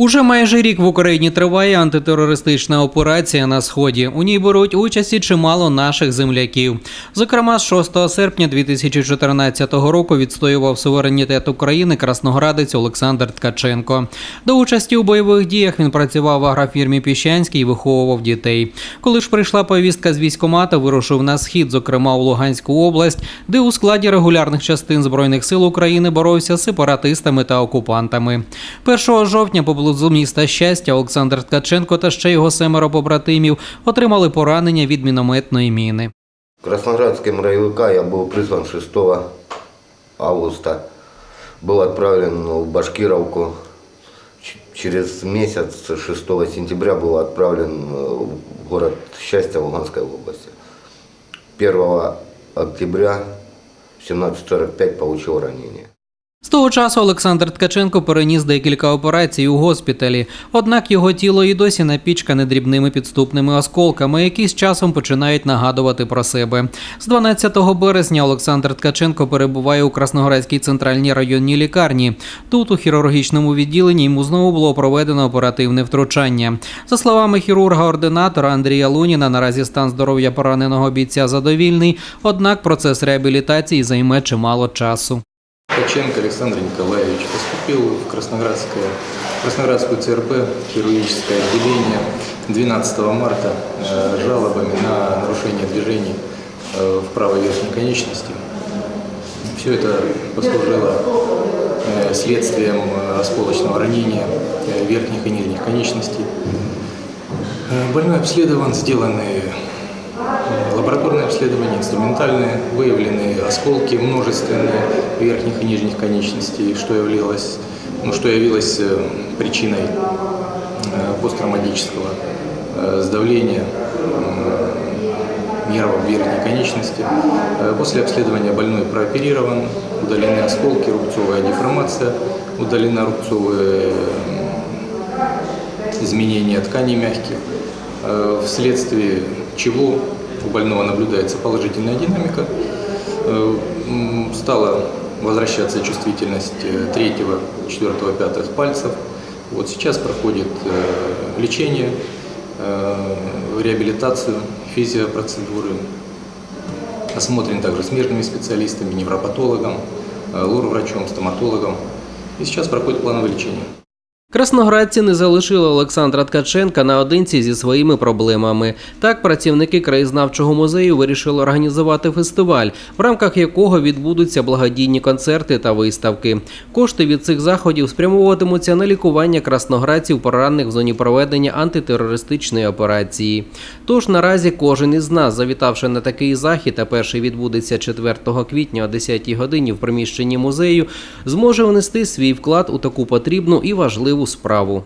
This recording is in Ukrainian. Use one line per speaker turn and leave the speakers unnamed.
Уже майже рік в Україні триває антитерористична операція на сході. У ній беруть участь і чимало наших земляків. Зокрема, з 6 серпня 2014 року відстоював суверенітет України красноградець Олександр Ткаченко. До участі у бойових діях він працював в агрофірмі Піщанській і виховував дітей. Коли ж прийшла повістка з військомата, вирушив на схід, зокрема у Луганську область, де у складі регулярних частин збройних сил України боровся з сепаратистами та окупантами. 1 жовтня поблизу міста щастя Олександр Ткаченко та ще його семеро побратимів отримали поранення від мінометної міни.
В Красноградском РАИВК я был призван 6 августа. Был отправлен в Башкировку. Ч- Через месяц, 6 сентября, был отправлен э, в город Счастье Луганской области. 1 октября в 17.45 получил ранение.
З того часу Олександр Ткаченко переніс декілька операцій у госпіталі. Однак його тіло і досі напічкане дрібними підступними осколками, які з часом починають нагадувати про себе. З 12 березня Олександр Ткаченко перебуває у Красноградській центральній районній лікарні. Тут у хірургічному відділенні йому знову було проведено оперативне втручання. За словами хірурга-ординатора Андрія Луніна, наразі стан здоров'я пораненого бійця задовільний, однак процес реабілітації займе чимало часу.
Ткаченко Александр Николаевич поступил в Красноградское, Красноградскую ЦРП, хирургическое отделение 12 марта э, жалобами на нарушение движений э, в правой верхней конечности. Все это послужило э, следствием э, осколочного ранения э, верхних и нижних конечностей. Э, Больной обследован, сделаны обследования, инструментальные, выявлены осколки множественные верхних и нижних конечностей, что являлось, ну, что явилось э, причиной э, посттравматического э, сдавления нервов верхней конечности. После обследования больной прооперирован, удалены осколки, рубцовая деформация, удалена рубцовые изменения тканей мягких, вследствие чего у больного наблюдается положительная динамика. Э, Стала возвращаться чувствительность э, третьего, четвертого, пятых пальцев. Вот сейчас проходит э, лечение, реабилитацию, физиопроцедуры. Осмотрен также смежными специалистами, невропатологом, лор-врачом, стоматологом. И сейчас проходит плановое лечение.
Красноградці не залишили Олександра Ткаченка наодинці зі своїми проблемами. Так, працівники краєзнавчого музею вирішили організувати фестиваль, в рамках якого відбудуться благодійні концерти та виставки. Кошти від цих заходів спрямовуватимуться на лікування красноградців, поранених в зоні проведення антитерористичної операції. Тож наразі кожен із нас, завітавши на такий захід, а перший відбудеться 4 квітня о 10 годині в приміщенні музею, зможе внести свій вклад у таку потрібну і важливу справу.